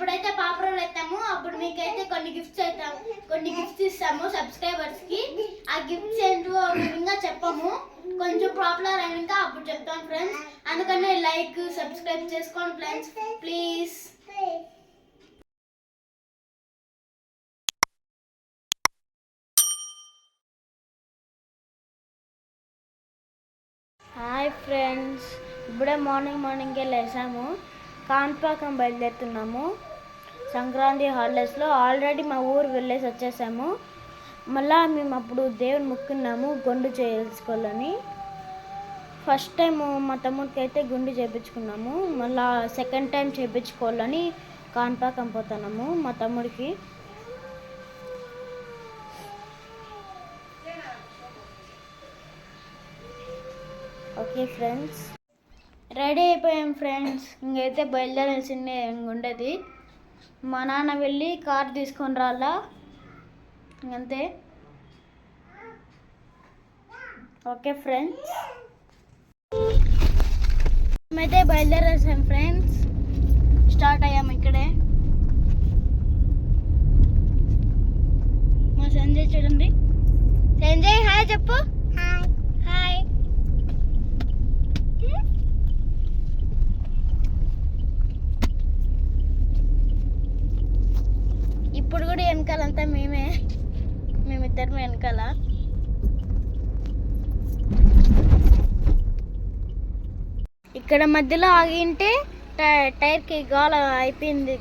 ఎప్పుడైతే పాపరాలు ఎత్తామో అప్పుడు మీకైతే కొన్ని గిఫ్ట్స్ అవుతాం కొన్ని గిఫ్ట్స్ ఇస్తాము సబ్స్క్రైబర్స్కి. ఆ గిఫ్ట్స్ ఏంటో విధంగా ఇంకా చెప్పము. కొంచెం పాపులర్ అయినాక అప్పుడు చెప్తాం ఫ్రెండ్స్ అందుకనే లైక్ సబ్స్క్రైబ్ చేసుకోండి ఫ్రెండ్స్ ప్లీజ్ హాయ్ ఫ్రెండ్స్ ఇప్పుడే మార్నింగ్ మార్నింగే లేసాము కాన్పాకం బయలుదేరుతున్నాము. సంక్రాంతి హాలిడేస్లో ఆల్రెడీ మా ఊరు వెళ్ళేసి వచ్చేసాము. మళ్ళా మేము అప్పుడు దేవుని మొక్కున్నాము గుండు చేయించుకోవాలని. ఫస్ట్ టైం మా తమ్ముడికి అయితే గుండు చేయించుకున్నాము. మళ్ళా సెకండ్ టైం చేయించుకోవాలని కాన్పాకం పోతున్నాము మా తమ్ముడికి. ఓకే ఫ్రెండ్స్ రెడీ అయిపోయాం ఫ్రెండ్స్ ఇంకైతే బయలుదేరాల్సిందే ఉండేది మా నాన్న వెళ్ళి కార్ తీసుకొని రాలా. అంతే ఓకే ఫ్రెండ్స్. మేమైతే బయలుదేరేసాం ఫ్రెండ్స్. స్టార్ట్ అయ్యాం ఇక్కడే. మా సంజయ్ చూడండి. సంజయ్ హాయ్ చెప్పు హాయ్ హాయ్ ఇప్పుడు అంతా మేమే. మేమిద్దరం వెనకాల. ఇక్కడ మధ్యలో ఆగింటే టై- టైర్కి గాల అయిపోయింది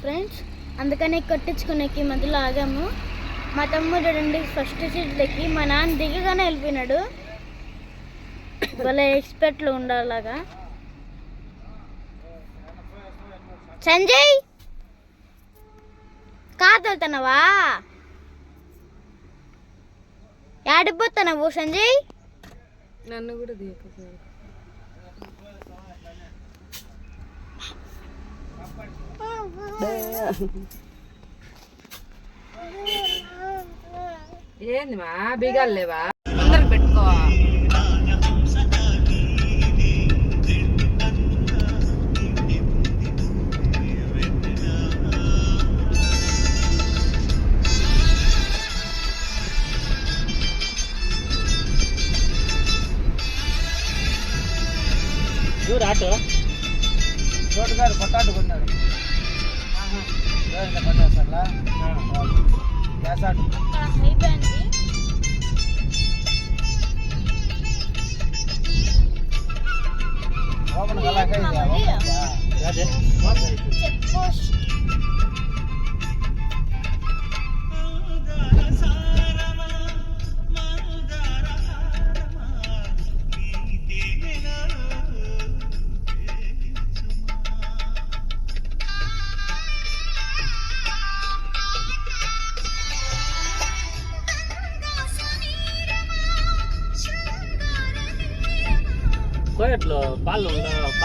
ఫ్రెండ్స్. అందుకని కొట్టించుకునేకి మధ్యలో ఆగాము. మా తమ్ముడు రెండు ఫస్ట్ సీట్లకి మా నాన్న దిగగానే వెళ్ళిపోయినాడు. భలే ఎక్స్పెక్ట్లు ఉండాలాగా సంజయ్! కార్ తోలుతున్నావా ఆడిపోతున్నావు సంజయ్? నన్ను కూడా దిగకపోయారు ఏంది మా? బీగాలు లేవా? అందరికి పెట్టుకో. చూడు ఆటో తోటగారు కొత్త ఆట కొన్నాడు ఎవరైనా కొట్టేస్తారా గ్యాస్ ఆట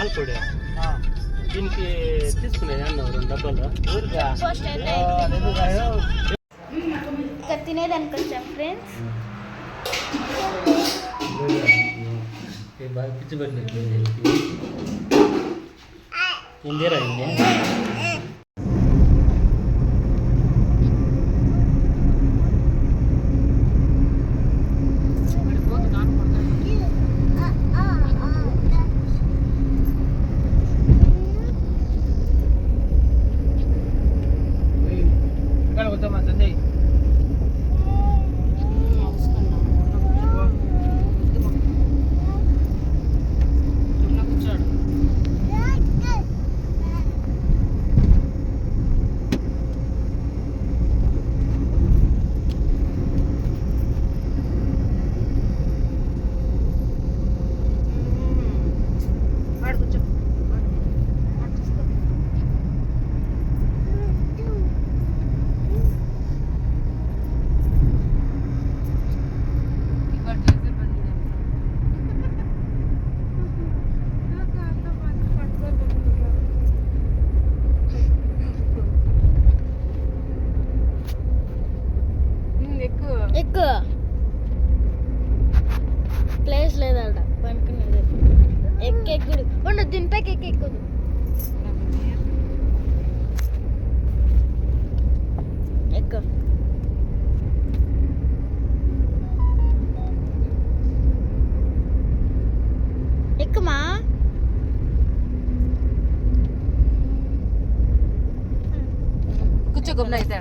పాలు పొడి దీనికి తీసుకునేది అన్న రెండు డబ్బాలు? ఇక్కడ తినేదానికి వచ్చాం ఫ్రెండ్స్ బాగా పిచ్చి పట్టినట్టు ఇందేరా ఇందే ఇక్కడ వచ్చామా సంజయ్ కూర్చోడు వాడు కూర్చో వాడు చూసుకో. వాడు చేసే పని చూడండి. ఎక్కువ. ఎక్కువ? ప్లేస్ లేదాడ పనుకునేది ఎక్కెక్కుడు. ఉండు దింపకి ఎక్కెక్కుదు ఎక్కు ఎక్కుమా కూర్చో గమ్మున అయితే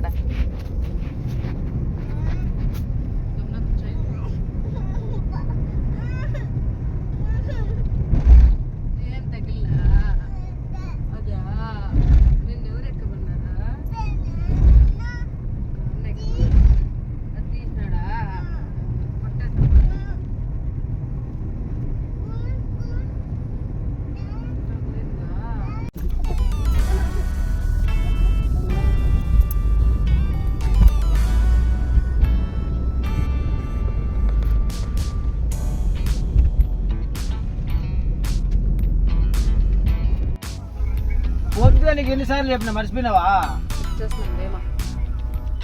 ఎన్నిసార్లు చెప్పిన? మర్చిపోయినావా?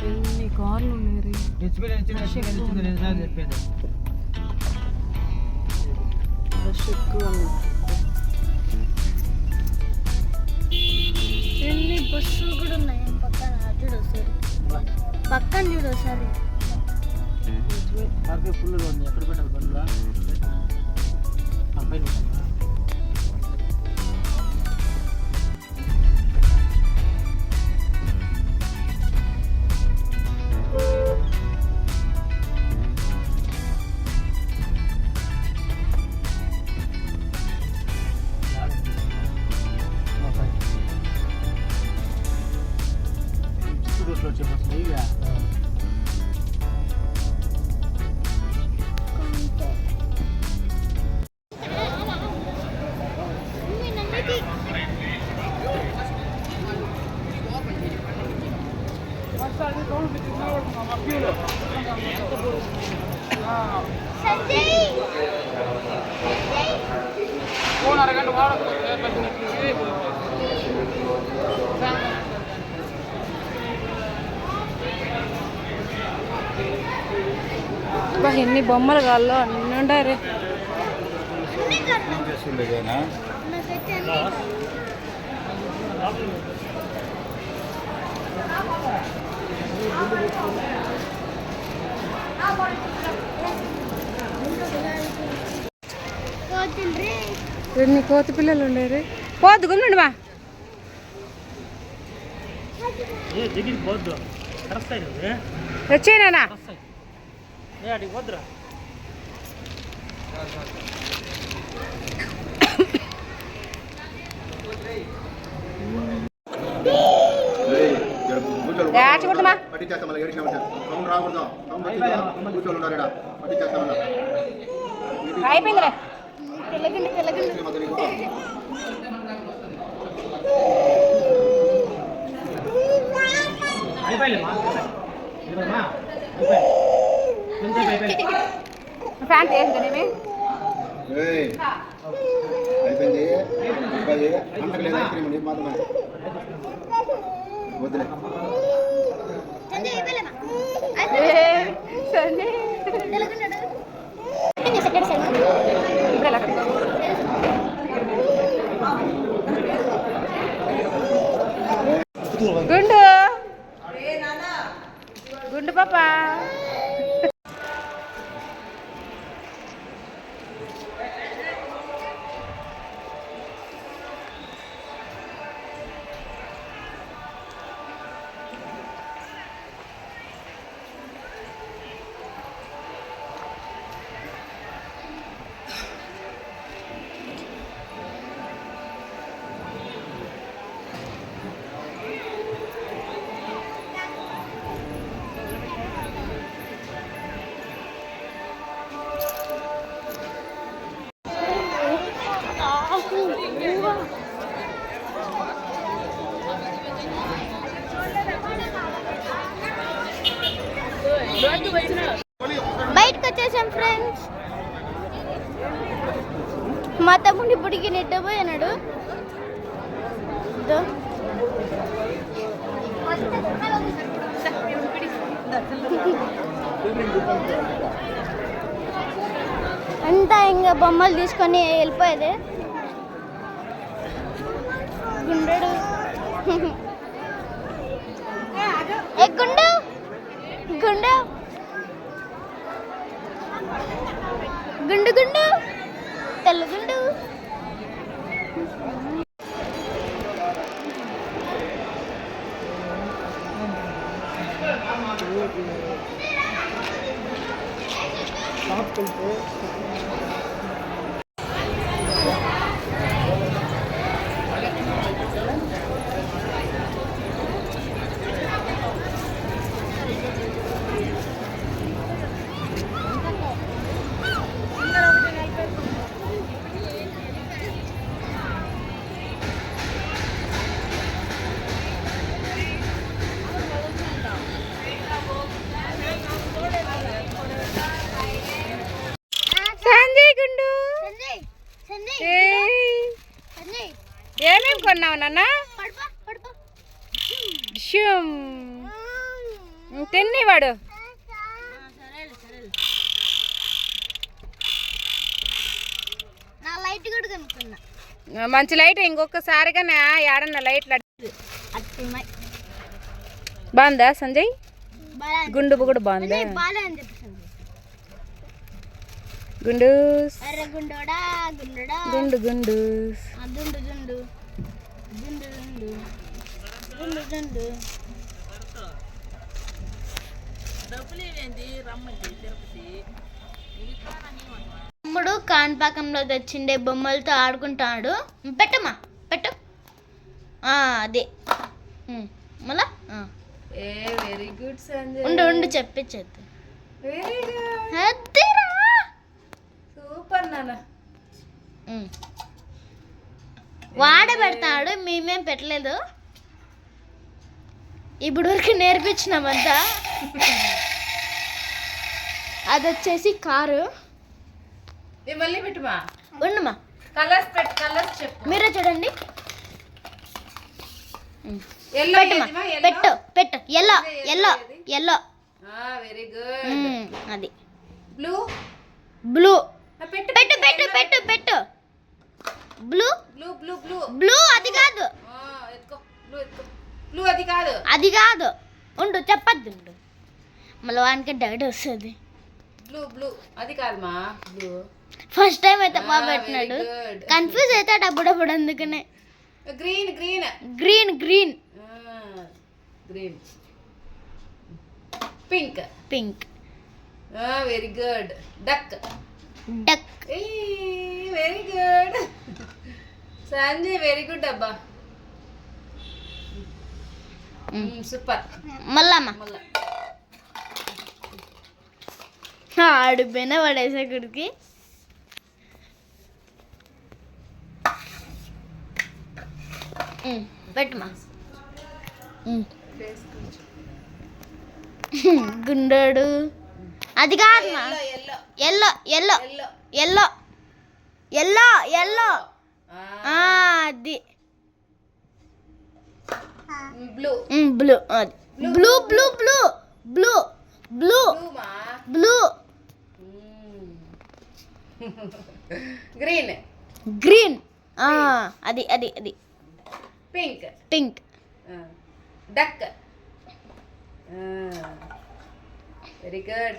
ఎన్ని కార్లు ఉన్నాయి ఇచ్చిన ఇచ్చిన ఎన్నిసార్లు చెప్పేది? రష్ ఎక్కువ ఎన్ని బస్సులు కూడా ఉన్నాయి? పక్కన? చూడు ఒకసారి. పక్కన చూడు ఒకసారి. ఫుల్ ఎక్కడ పెట్టాలి బండ్లా? అబ్బాయి ఎన్ని బొమ్మలు కాళ్ళు అన్ని ఉండారు ఎన్ని కోతి పిల్లలు ఉండేరు పోద్దు గుమ్మండి అయింది వచ్చేనా ఇక్కడ పట్టించేస్తాం అయిపోయిందిలే. తెల్లగండి తెల్లగండి. అయిపోయలేమా అయిపోయమా అయిపోయి అయిపోయి ఫ్యాన్ అయిపోయింది అంతకు లేదు ఐస్ క్రీమ్ నీకు మాత్రమే. వద్దులే. గుండు అంతా ఇంకా బొమ్మలు తీసుకొని వెళ్ళిపోయేది. గుండెడు ఏ గుండు! గుండు! గుండు గుండు! సంజయ్ వాడు. మంచి లైట్ ఇంకొకసారిగా నా ఏడన్న లైట్లు బాగుందా సంజయ్? గుండు కూడా బాగుందా? గుండు. అరే గుండోడా గుండోడా. గుండు గుండు. తమ్ముడు కాన్పాకంలో తెచ్చిండే బొమ్మలతో ఆడుకుంటాడు. పెట్టమ్మా పెట్టు. ఆ, అదే. మళ్ళా? ఆ. ఏ వెరీ గుడ్ సంజయ్. ఉండు ఉండు చెప్పించేద్దు. వెరీ గుడ్ అద్దెరా. సూపర్ నాన్న. వాడే పెడతాడు మేమేం పెట్టలేదు. ఇప్పుడు వరకు నేర్పించినామంతా. అది వచ్చేసి కారు. మళ్ళీ పెట్టుమా? ఉండమా కలర్స్ పెట్టు కలర్స్ చెప్పు. మీరే చూడండి. ఎల్లో పెట్టు పెట్టు yellow yellow yellow very good అది. బ్లూ బ్లూ పెట్టు పెట్టు పెట్టు పెట్టు పెట్టు blue blue blue blue blue అది కాదు. బ్లూ అది కాదు. అది కాదు. ఉండు చెప్పద్దు ఉండు. మళ్ళీ వానికి డౌట్ వస్తుంది. బ్లూ బ్లూ అది కాదమ్మా బ్లూ ఫస్ట్ టైం అయితే Ah, బాగా పెట్టినాడు. కన్ఫ్యూజ్ అవుతాడు అప్పుడప్పుడు అందుకనే. Green green green green green pink pink very good duck duck very good Sanjay very good అబ్బా. సూపర్ మళ్ళమ్మ మళ్ళా ఆడు బెన పడేసేకుడికి పెట్టమా గుండాడు. అది కాదు yellow yellow. Yellow yellow. Yellow. అది. బ్లూ. బ్లూ అది. Blue. Blue blue blue. Blue. Blue. Green green అది అది అది. Pink pink duck very good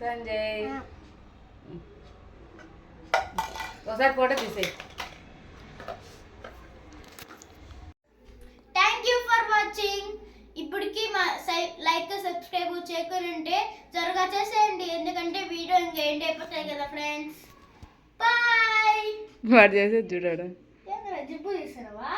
Sanjay ఒకసారి ఫోటో తీసేయి. థ్యాంక్ యూ ఫర్ వాచింగ్ ఇప్పటికి మా లైక్ సబ్స్క్రైబ్ చేయకొని ఉంటే త్వరగా చేసేయండి. ఎందుకంటే వీడియో ఇంకా ఎండ్ అయిపోతాయి కదా ఫ్రెండ్స్ వాడు చేసేది చూడాడు జిబ్బు తీస్తున్నావా